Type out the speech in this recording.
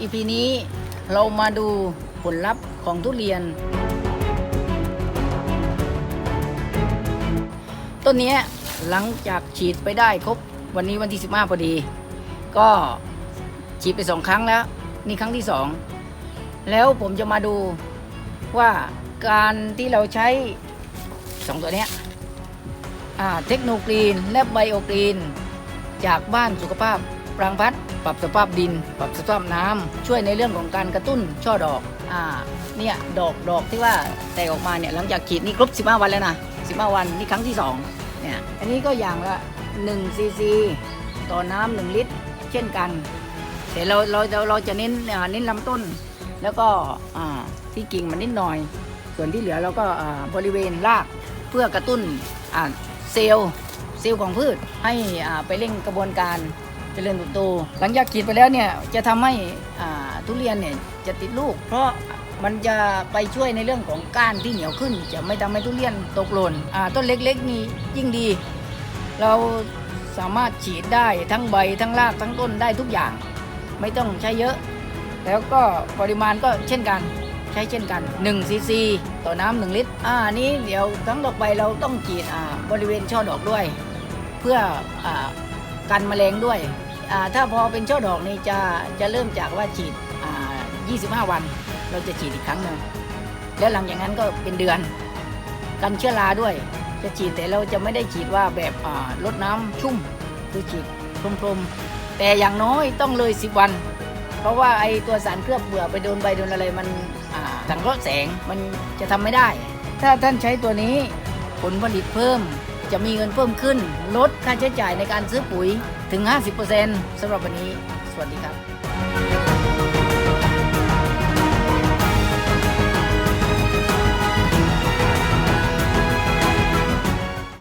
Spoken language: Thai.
อีพีนี้เรามาดูผลลัพธ์ของทุเรียน ต้นนี้หลังจากฉีดไปได้ครบวันนี้วันที่ 15พอดี ก็ฉีดไปสองครั้งแล้ว นี่ครั้งที่สองแล้วผมจะมาดูว่าการที่เราใช้สองตัวนี้เทคโนกรีและไบโอกรีน จากบ้านสุขภาพปรางพัฒน์ ปรับสภาพดิน ปรับสภาพน้ำช่วยในเรื่องของการกระตุ้นช่อดอกอ่าเนี่ยดอกดอกที่ว่าแตกออกมาเนี่ยหลังจากฉีดนี่ครบ 15 วันแล้วนะ15 วันนี่ครั้งที่2เนี่ยอันนี้ก็อย่างละ1ซีซีต่อน้ำ1ลิตร เช่นกัน แต่เราเราเราเราจะเน้นอ่าเน้นลำต้น แล้วก็อ่าที่กิ่งมันนิดหน่อย ส่วนที่เหลือเราก็อ่าบริเวณรากเพื่อกระตุ้นอ่าเซลล์เซลล์ของพืชให้อ่าไปเร่งกระบวนการ จเจริญเติบโต หลังจากฉีดไปแล้วเนี่ยจะทำให้อาทุเรียนเนี่ยจะติดลูก เพราะมันจะไปช่วยในเรื่องของก้านที่เหนียวขึ้น จะไม่ทำให้ทุเรียนตกหล่นต้นเล็กๆนี่ยิ่งดี เราสามารถฉีดได้ทั้งใบทั้งรากทั้งต้นได้ทุกอย่าง ไม่ต้องใช้เยอะ แล้วก็ปริมาณก็เช่นกันใช้เช่นกัน1ซีซีต่อน้ำ1ลิตร อ่า นี้เดี๋ยวทั้งดอกใบเราต้องฉีดอ่าบริเวณช่อดอกด้วย เพื่ออ่า กันแมลงด้วย ถ้าพอเป็นช่อดอกนี่จะจะเริ่มจากว่าฉีด 25 วัน เราจะฉีดอีกครั้งหนึ่งแล้วหลังจากนั้นก็เป็นเดือน กันเชื้อราด้วย จะฉีดแต่เราจะไม่ได้ฉีดว่าแบบลดน้ำชุ่มคือฉีดพรมๆ แต่อย่างน้อยต้องเลย 10 วัน เพราะว่าไอตัวสารเคลือบเบื่อไปโดนใบโดนอะไรมันสังเคราะห์แสงมันจะทำไม่ได้ ถ้าท่านใช้ตัวนี้ผลผลิตเพิ่ม จะมีเงินเพิ่มขึ้น ลดค่าใช้จ่ายในการซื้อปุ๋ยถึง 50%สำหรับวันนี้ สวัสดีครับ